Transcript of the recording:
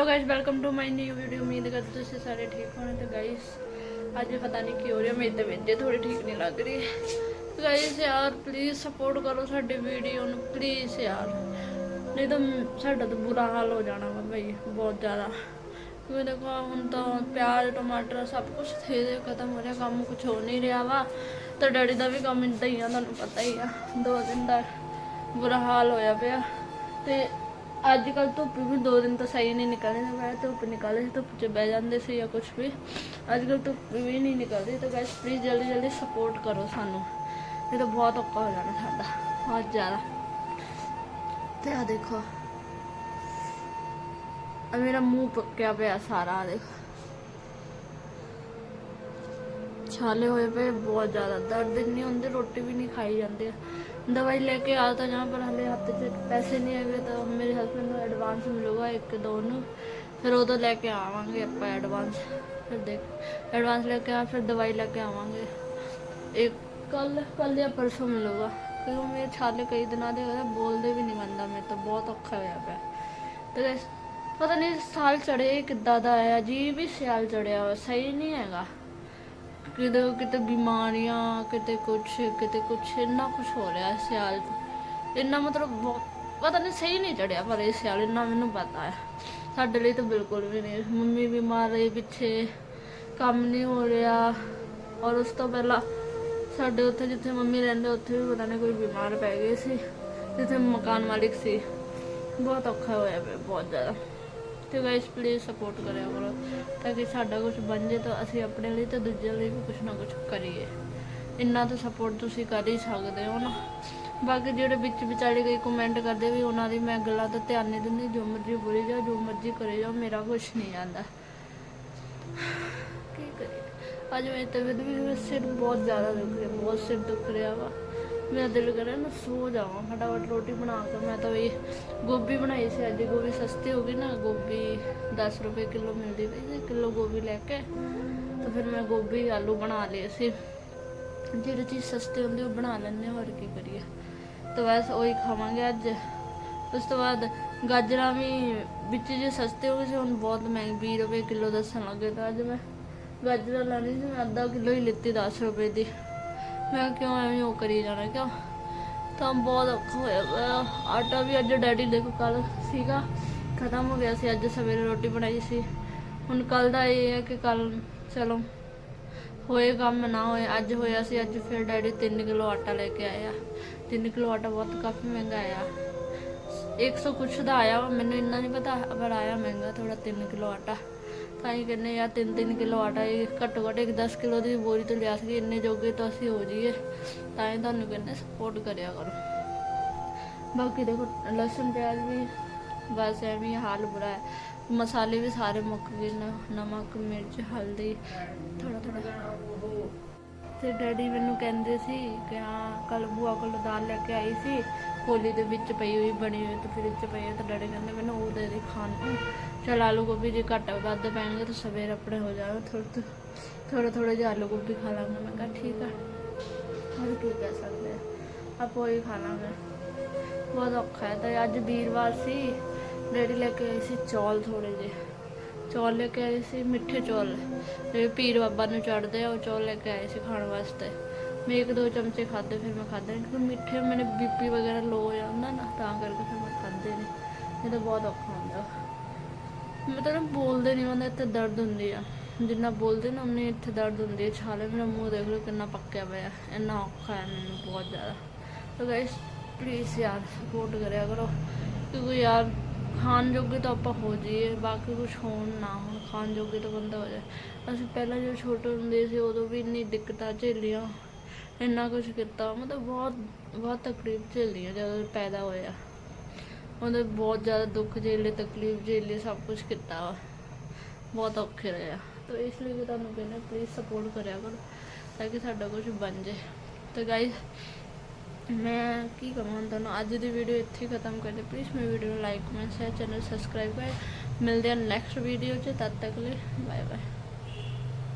Hello guys welcome to my new video ਉਮੀਦ ਕਰਦਾ ਤੁਸੀਂ ਸਾਰੇ ਠੀਕ ਹੋਣੇ ਤੇ ਗਾਇਸ ਅੱਜ ਪਤਾ ਨਹੀਂ ਕੀ ਹੋ ਰਿਹਾ ਮੇਰੀ ਤਬੀਅਤ ਥੋੜੀ ਠੀਕ ਨਹੀਂ ਲੱਗ ਰਹੀ ਗਾਇਸ ਯਾਰ ਪਲੀਜ਼ ਸਪੋਰਟ ਕਰੋ ਸਾਡੀ ਵੀਡੀਓ ਨੂੰ ਪਲੀਜ਼ ਯਾਰ ਨਹੀਂ ਤਾਂ ਸਾਡਾ ਤਾਂ ਬੁਰਾ ਹਾਲ ਹੋ ਜਾਣਾ ਵਾ ਭਾਈ ਬਹੁਤ ਜ਼ਿਆਦਾ ਕਿਉਂਕਿ ਦੇਖੋ ਹੁਣ ਤਾਂ ਪਿਆਜ਼ ਟਮਾਟਰ ਸਭ ਕੁਝ ਥੇ ਦੇ ਖਤਮ ਹੋ ਰਿਹਾ ਕੰਮ ਕੁਝ ਹੋ ਨਹੀਂ ਰਿਹਾ ਵਾ. ਤਾਂ ਡੈਡੀ ਦਾ ਵੀ ਕੰਮ ਇੰਦਾ ਹੀ ਆ ਤੁਹਾਨੂੰ ਪਤਾ ਹੀ ਆ ਦੋ ਦਿਨ ਦਾ ਬੁਰਾ ਹਾਲ ਹੋਇਆ ਪਿਆ ਤੇ ਅੱਜ ਕੱਲ ਧੁੱਪ ਵੀ ਦੋ ਦਿਨ ਤੋਂ ਸਹੀ ਨਹੀਂ ਨਿਕਲਦੀ ਮੈਂ ਧੁੱਪ ਨਿਕਲਦੀ ਸੀ, ਧੁੱਪ 'ਚ ਬਹਿ ਜਾਂਦੇ ਸੀ ਜਾਂ ਕੁਝ ਵੀ। ਅੱਜ ਕੱਲ ਧੁੱਪ ਵੀ ਨਹੀਂ ਨਿਕਲਦੀ, ਤਾਂ ਗਾਇਸ ਪਲੀਜ਼ ਜਲਦੀ ਜਲਦੀ ਸਪੋਰਟ ਕਰੋ ਸਾਨੂੰ। ਇਹ ਤਾਂ ਬਹੁਤ ਔਖਾ ਹੋ ਜਾਣਾ ਸਾਡਾ, ਬਹੁਤ ਜ਼ਿਆਦਾ। ਤੇ ਆ ਦੇਖੋ। ਆ ਮੇਰਾ ਮੂੰਹ ਪੱਕਿਆ ਪਿਆ ਸਾਰਾ ਦੇਖੋ। ਛਾਲੇ ਹੋਏ ਪਏ, ਬਹੁਤ ਜ਼ਿਆਦਾ ਦਰਦ ਨਹੀਂ ਹੁੰਦੇ, ਰੋਟੀ ਵੀ ਨਹੀਂ ਖਾਈ ਜਾਂਦੀ। ਦਵਾਈ ਲੈ ਕੇ ਆ ਤਾਂ ਜਾਂ ਪਰ ਹਲੇ ਹੱਥ 'ਚ ਪੈਸੇ ਨਹੀਂ ਹੈਗੇ, ਤਾਂ ਮੇਰੇ ਹਸਬੰਡ ਨੂੰ ਐਡਵਾਂਸ ਮਿਲੂਗਾ ਇੱਕ, ਦੋ ਨੂੰ। ਫਿਰ ਉਦੋਂ ਲੈ ਕੇ ਆਵਾਂਗੇ ਆਪਾਂ ਐਡਵਾਂਸ ਫਿਰ ਦੇਖ ਐਡਵਾਂਸ ਲੈ ਕੇ ਆ, ਫਿਰ ਦਵਾਈ ਲੈ ਕੇ ਆਵਾਂਗੇ। ਇੱਕ, ਕੱਲ ਕੱਲ ਜਾਂ ਪਰਸੋਂ ਮਿਲੂਗਾ। ਕਿਉਂਕਿ ਮੇਰੇ ਛਾਲੇ ਕਈ ਦਿਨਾਂ ਦੇ ਹੋਏ ਬੋਲਦੇ ਵੀ ਨਹੀਂ ਮੰਨਦਾ ਮੇਰੇ ਤਾਂ, ਬਹੁਤ ਔਖਾ ਹੋਇਆ ਪਿਆ। ਤੇ ਪਤਾ ਨਹੀਂ ਸਾਲ ਚੜੇ ਕਿੱਦਾਂ ਦਾ ਆਇਆ ਜੀ ਵੀ ਸਿਆਲ ਚੜਿਆ ਵਾ, ਸਹੀ ਨਹੀਂ ਹੈਗਾ। ਕਿਤੇ ਕਿਤੇ ਬਿਮਾਰੀਆਂ, ਕਿਤੇ ਕੁਛ ਕਿਤੇ ਕੁਛ, ਇੰਨਾ ਕੁਛ ਹੋ ਰਿਹਾ ਸਿਆਲ ਇੰਨਾ ਮਤਲਬ ਬਹੁਤ- ਪਤਾ ਨਹੀਂ ਸਹੀ ਨਹੀਂ ਚੜਿਆ, ਪਰ ਇਹ ਸਿਆਲ ਇੰਨਾ ਮੈਨੂੰ ਪਤਾ ਹੈ ਸਾਡੇ ਲਈ ਤਾਂ ਬਿਲਕੁਲ ਵੀ ਨਹੀਂ। ਮੰਮੀ ਬਿਮਾਰ ਰਹੀ ਪਿੱਛੇ, ਕੰਮ ਨਹੀਂ ਹੋ ਰਿਹਾ। ਔਰ ਉਸ ਤੋਂ ਪਹਿਲਾਂ ਸਾਡੇ ਉੱਥੇ ਜਿੱਥੇ ਮੰਮੀ ਰਹਿੰਦੇ, ਉੱਥੇ ਵੀ ਪਤਾ ਨਹੀਂ ਕੋਈ ਬਿਮਾਰ ਪੈ ਗਏ ਸੀ। ਜਿੱਥੇ ਮਕਾਨ ਮਾਲਿਕ ਸੀ। ਬਹੁਤ ਔਖਾ ਹੋਇਆ ਪਿਆ, ਬਹੁਤ ਜ਼ਿਆਦਾ। ਤੇ ਗਾਇਸ ਪਲੀਜ਼ ਸਪੋਰਟ ਕਰਿਆ ਕਰੋ ਤਾਂ ਕਿ ਸਾਡਾ ਕੁਝ ਬਣ ਜੇ ਤਾਂ ਅਸੀਂ ਆਪਣੇ ਲਈ ਤੇ ਦੂਜਿਆਂ ਲਈ ਵੀ ਕੁਝ ਨਾ ਕੁਝ ਕਰੀਏ। ਇੰਨਾ ਤਾਂ ਸਪੋਰਟ ਤੁਸੀਂ ਕਰ ਹੀ ਸਕਦੇ ਹੋ ਨਾ। ਬਾਕੀ ਜਿਹੜੇ ਵਿੱਚ ਵਿਚਾਲੇ ਕਈ ਕਮੈਂਟ ਕਰਦੇ ਵੀ ਉਹਨਾਂ ਦੀ ਮੈਂ ਗੱਲਾਂ ਤਾਂ ਧਿਆਨ ਨਹੀਂ ਦਿੰਦੀ, ਜੋ ਮਰਜ਼ੀ ਬੋਲੀ ਜਾ ਜੋ ਮਰਜ਼ੀ ਕਰੇ ਜਾ ਮੇਰਾ ਕੁਝ ਨਹੀਂ ਜਾਂਦਾ ਕੀ ਕਰੀਏ? ਅੱਜ ਮੇਰੀ ਤਬੀਅਤ ਵੀ ਸਿਰ ਬਹੁਤ ਜ਼ਿਆਦਾ ਦੁਖ ਰਿਹਾ, ਬਹੁਤ ਸਿਰ ਦੁਖ ਰਿਹਾ ਵਾ। ਮੇਰਾ ਦਿਲ ਕਰਿਆ ਨਾ ਸੋ ਜਾਵਾਂ, ਫਟਾਫਟ ਰੋਟੀ ਬਣਾ ਕੇ ਮੈਂ ਤਾਂ ਵੀ ਗੋਭੀ ਬਣਾਈ ਸੀ ਅੱਜ, ਗੋਭੀ ਸਸਤੀ ਹੋ ਗਈ ਨਾ, ਗੋਭੀ 10 ਰੁਪਏ ਕਿਲੋ ਮਿਲਦੀ ਪਈ ਸੀ, ਕਿਲੋ ਗੋਭੀ ਲੈ ਕੇ ਤਾਂ ਫਿਰ ਮੈਂ ਗੋਭੀ, ਆਲੂ ਬਣਾ ਲਏ ਸੀ। ਜਿਹੜੀ ਚੀਜ਼ ਸਸਤੀ ਹੁੰਦੀ ਉਹ ਬਣਾ ਲੈਂਦੇ ਹੋਰ ਕੀ ਕਰੀਏ। ਤਾਂ ਬਸ ਉਹੀ ਖਾਵਾਂਗੇ ਅੱਜ। ਉਸ ਤੋਂ ਬਾਅਦ ਗਾਜਰਾਂ ਵੀ ਵਿੱਚ ਜੇ ਸਸਤੇ ਹੋ ਗਏ ਸੀ, ਹੁਣ ਬਹੁਤ ਮਹਿੰਗੀ 20 ਰੁਪਏ ਕਿਲੋ ਦੱਸਣ ਲੱਗੇ ਤਾਂ ਅੱਜ ਮੈਂ ਗਾਜਰਾਂ ਲੈਣੀ ਸੀ, ਮੈਂ ਅੱਧਾ ਕਿਲੋ ਹੀ ਲਿੱਤੀ 10 ਰੁਪਏ ਦੀ। ਮੈਂ ਕਿਉਂ ਐਵੇਂ ਉਹ ਕਰੀ ਜਾਣਾ ਕਿਉਂ? ਤਾਂ ਬਹੁਤ ਔਖਾ ਹੋਇਆ ਪਿਆ। ਆਟਾ ਵੀ ਅੱਜ ਡੈਡੀ ਦੇਖੋ ਕੱਲ ਸੀਗਾ ਖਤਮ ਹੋ ਗਿਆ ਸੀ ਅੱਜ ਸਵੇਰੇ ਰੋਟੀ ਬਣਾਈ ਸੀ। ਹੁਣ ਕੱਲ ਦਾ ਇਹ ਹੈ ਕਿ ਕੱਲ ਚਲੋ ਹੋਏ ਕੰਮ ਨਾ ਹੋਏ ਅੱਜ ਹੋਇਆ ਸੀ ਅੱਜ ਫਿਰ ਡੈਡੀ 3 ਕਿਲੋ ਆਟਾ ਲੈ ਕੇ ਆਇਆ। 3 ਕਿਲੋ ਆਟਾ ਬਹੁਤ ਕਾਫੀ ਮਹਿੰਗਾ ਆਇਆ। 100 ਕੁਛ ਦਾ ਆਇਆ ਵਾ, ਮੈਨੂੰ ਇੰਨਾ ਨਹੀਂ ਪਤਾ ਪਰ ਆਇਆ ਮਹਿੰਗਾ ਥੋੜਾ 3 ਕਿਲੋ ਆਟਾ। ਤਾਂ ਹੀ ਕਹਿੰਦੇ ਯਾਰ 3-3 ਕਿਲੋ ਆਟਾ ਇਹ ਘੱਟੋ ਘੱਟ ਇੱਕ 10 ਕਿਲੋ ਦੀ ਬੋਰੀ ਤੋਂ ਲਿਆ ਸੀ ਇੰਨੇ ਜੋਗੇ ਤਾਂ ਅਸੀਂ ਹੋ ਜਾਈਏ। ਤਾਂ ਹੀ ਤੁਹਾਨੂੰ ਕਹਿੰਦੇ ਸਪੋਰਟ ਕਰਿਆ ਕਰੋ। ਬਾਕੀ ਦੇਖੋ, ਲਸਣ ਪਿਆਜ਼ ਵੀ, ਬਸ ਐਵੇਂ ਹਾਲ ਬੁਰਾ ਹੈ। ਮਸਾਲੇ ਵੀ ਸਾਰੇ ਮੁੱਕ ਗਏ ਨਮਕ, ਮਿਰਚ, ਹਲਦੀ ਥੋੜਾ ਥੋੜਾ ਤੇ ਡੈਡੀ ਮੈਨੂੰ ਕਹਿੰਦੇ ਸੀ ਕਿ ਹਾਂ ਕੱਲ ਬੂਆ ਕੋਲ ਦਾਲ ਲੈ ਕੇ ਆਈ ਸੀ ਕੋਲੀ ਦੇ ਵਿੱਚ ਪਈ ਹੋਈ, ਬਣੀ ਹੋਈ ਤੇ ਫ੍ਰਿਜ 'ਚ ਪਈ ਹੋਈ ਤਾਂ ਡੈਡੀ ਕਹਿੰਦੇ ਮੈਨੂੰ ਉਹ ਦੇ ਦੇ ਖਾਣ ਨੂੰ। ਚਲ ਆਲੂ ਗੋਭੀ ਜੇ ਘੱਟ ਵੱਧ ਪੈਣਗੇ ਤਾਂ ਸਵੇਰ ਆਪਣੇ ਹੋ ਜਾਵੇ ਥੋੜਾ ਥੋੜਾ ਥੋੜਾ ਜਿਹਾ ਆਲੂ ਗੋਭੀ ਖਾ ਲਾਂਗਾ। ਮੈਂ ਕਿਹਾ ਠੀਕ ਆ, ਹੋਰ ਕੀ ਕਹਿ ਸਕਦੇ ਆ। ਆਪਾਂ ਉਹੀ ਖਾ ਲਾਂਗੇ। ਬਹੁਤ ਔਖਾ ਹੈ। ਤਾਂ ਅੱਜ ਵੀਰਵਾਰ ਸੀ, ਡੈਡੀ ਲੈ ਕੇ ਆਈ ਸੀ ਚੌਲ ਥੋੜੇ ਜਿਹੇ। ਚੌਲ ਲੈ ਕੇ ਆਏ ਸੀ, ਮਿੱਠੇ ਚੌਲ। ਜਿਹੜੇ ਪੀਰ ਬਾਬਾ ਨੂੰ ਚੜਦੇ ਆ, ਉਹ ਚੌਲ ਲੈ ਕੇ ਆਏ ਸੀ ਖਾਣ ਵਾਸਤੇ। ਮੈਂ ਇੱਕ ਦੋ ਚਮਚੇ ਖਾਦੇ ਫਿਰ ਮੈਂ ਖਾਦੇ ਨਹੀਂ ਕਿਉਂਕਿ ਮਿੱਠੇ ਮੈਨੇ ਬੀਪੀ ਵਗੈਰਾ ਲੋ ਹੋ ਜਾਂਦਾ ਨਾ, ਤਾਂ ਕਰਕੇ ਫਿਰ ਮੈਂ ਖਾਦੇ ਨਹੀਂ ਇਹ ਤਾਂ ਬਹੁਤ ਔਖਾ ਹੁੰਦਾ। ਮੈਂ ਤਾਂ ਬੋਲਦੇ ਨਹੀਂ ਹੁੰਦਾ ਇੱਥੇ ਦਰਦ ਹੁੰਦੀ ਆ। ਜਿੰਨਾ ਬੋਲਦੇ ਨਾ, ਉਨੀ ਇੱਥੇ ਦਰਦ ਹੁੰਦੀ ਹੈ ਛਾਲੇ ਮੇਰਾ ਮੂੰਹ ਦੇਖ ਲਓ, ਕਿੰਨਾ ਪੱਕਿਆ ਪਿਆ। ਇੰਨਾ ਔਖਾ ਹੈ ਮੈਨੂੰ ਬਹੁਤ ਜ਼ਿਆਦਾ। ਤਾਂ ਗਾਇਸ ਪਲੀਜ਼ ਯਾਰ ਸਪੋਰਟ ਕਰਿਆ ਕਰੋ। ਕਿਉਂਕਿ ਯਾਰ ਖਾਣ ਜੋਗੇ ਤਾਂ ਆਪਾਂ ਹੋ ਜਾਈਏ, ਬਾਕੀ ਕੁਝ ਹੋਣ ਨਾ ਹੋਣ, ਖਾਣ ਜੋਗੇ ਤਾਂ ਬੰਦਾ ਹੋ ਜਾਏ। ਅਸੀਂ ਪਹਿਲਾਂ ਜਦੋਂ ਛੋਟੇ ਹੁੰਦੇ ਸੀ, ਉਦੋਂ ਵੀ ਇੰਨੀ ਦਿੱਕਤਾਂ ਝੇਲੀਆਂ, ਇੰਨਾ ਕੁਝ ਕੀਤਾ। ਮਤਲਬ ਬਹੁਤ ਬਹੁਤ ਤਕਲੀਫ ਝੇਲੀਆਂ ਜਦੋਂ ਪੈਦਾ ਹੋਇਆ। ਉਹਦੇ ਬਹੁਤ ਜ਼ਿਆਦਾ ਦੁੱਖ ਝੇਲੇ, ਤਕਲੀਫ ਝੇਲੇ, ਸਭ ਕੁਝ ਕੀਤਾ ਵਾ। ਬਹੁਤ ਔਖੇ ਰਹੇ ਆ। ਤਾਂ ਇਸ ਲਈ ਵੀ ਤੁਹਾਨੂੰ ਕਹਿੰਦੇ ਪਲੀਜ਼ ਸਪੋਰਟ ਕਰਿਆ ਕਰੋ, ਤਾਂ ਕਿ ਸਾਡਾ ਕੁਝ ਬਣ ਜੇ ਤਾਂ ਗਾਇਸ ਮੈਂ ਕੀ ਕਹਾਂ ਹੁਣ ਤੁਹਾਨੂੰ, ਅੱਜ ਦੀ ਵੀਡੀਓ ਇੱਥੇ ਹੀ ਖਤਮ ਕਰਦੇ ਪਲੀਜ਼ ਮੇਰੀ ਵੀਡੀਓ ਨੂੰ like comment share channel subscribe ਕਰ। ਮਿਲਦੇ ਹਾਂ ਨੈਕਸਟ ਵੀਡੀਓ 'ਚ, ਤਦ ਤੱਕ ਲਈ ਬਾਏ ਬਾਏ